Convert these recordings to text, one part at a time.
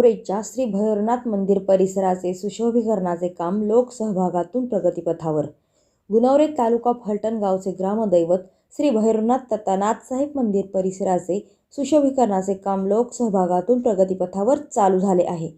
गुणवरेच्या श्री भैरवनाथ मंदिर परिसराचे सुशोभीकरणाचे काम लोकसहभागातून प्रगतीपथावर. गुणवरे तालुका फलटण गावचे ग्रामदैवत श्री भैरवनाथ तथा नाथसाहेब मंदिर परिसराचे सुशोभीकरणाचे काम लोकसहभागातून प्रगतीपथावर चालू झाले आहे.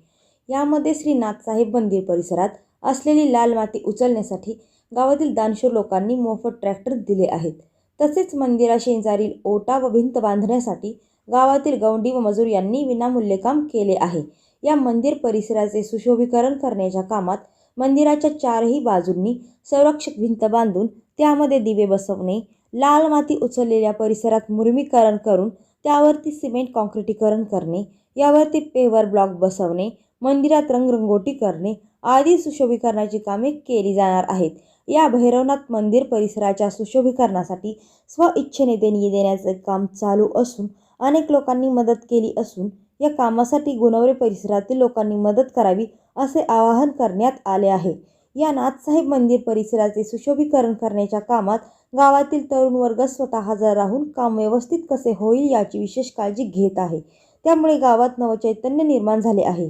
यामध्ये श्री नाथसाहेब मंदिर परिसरात असलेली लाल माती उचलण्यासाठी गावातील दानशूर लोकांनी मोफत ट्रॅक्टर दिले आहेत. तसेच मंदिराशेजारील ओटा व भिंत बांधण्यासाठी गावातील गौंडी व मजूर यांनी विनामूल्य काम केले आहे. या मंदिर परिसराचे सुशोभीकरण करण्याच्या कामात मंदिराच्या चारही बाजूंनी संरक्षक भिंत बांधून त्यामध्ये दिवे बसवणे लाल माती उचललेल्या परिसरात मुरमीकरण करून त्यावरती सिमेंट कॉन्क्रिटीकरण करणे यावरती पेवर ब्लॉक बसवणे मंदिरात रंगरंगोटी करणे आदी सुशोभीकरणाची कामे केली जाणार आहेत. या भैरवनाथ मंदिर परिसराच्या सुशोभीकरणासाठी स्वइच्छेने देणगी देण्याचे काम चालू असून अनेक लोकांनी मदत केली असून या कामासाठी गुणवरे परिसरातील लोकांनी मदत करावी असे आवाहन करण्यात आले आहे. या नाथसाहेब मंदिर परिसराचे सुशोभीकरण करण्याच्या कामात गावातील तरुण वर्ग स्वतः हजर राहून काम व्यवस्थित कसे होईल याची विशेष काळजी घेत आहे. त्यामुळे गावात नवचैतन्य निर्माण झाले आहे.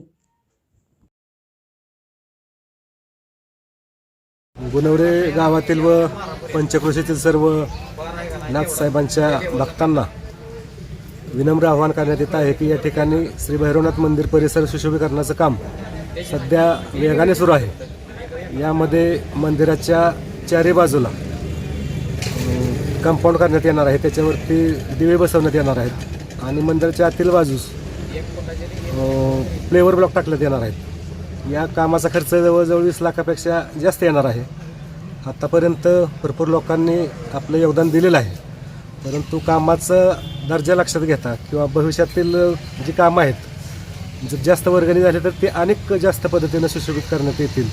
गुणवरे गावातील व पंचक्रोशीतील सर्व नाथसाहेबांच्या भक्तांना विनम्र आवाहन करण्यात येत आहे की या ठिकाणी श्री भैरवनाथ मंदिर परिसर सुशोभीकरणाचं काम सध्या वेगाने सुरू आहे. यामध्ये मंदिराच्या चारी बाजूला कंपाऊंड करण्यात येणार आहे. त्याच्यावरती दिवे बसवण्यात येणार आहेत. आणि मंदिराच्या आतील बाजूस फ्लेवर ब्लॉक टाकण्यात येणार आहेत. या कामाचा खर्च जवळजवळ वीस लाखापेक्षा जास्त येणार आहे. आत्तापर्यंत भरपूर लोकांनी आपलं योगदान दिलेलं आहे. परंतु कामाचं दर्जा लक्षात घेता किंवा भविष्यातील जी कामं आहेत जर जास्त वर्गणी झाले तर ते अनेक जास्त पद्धतीनं सुशोभित करण्यात येतील.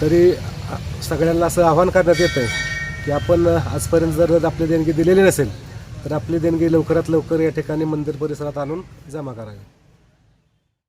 तरी सगळ्यांना असं आव्हान करण्यात येतं आहे की आपण आजपर्यंत जर आपली देणगी दिलेली नसेल तर आपली देणगी लवकरात लवकर या ठिकाणी मंदिर परिसरात आणून जमा करावी.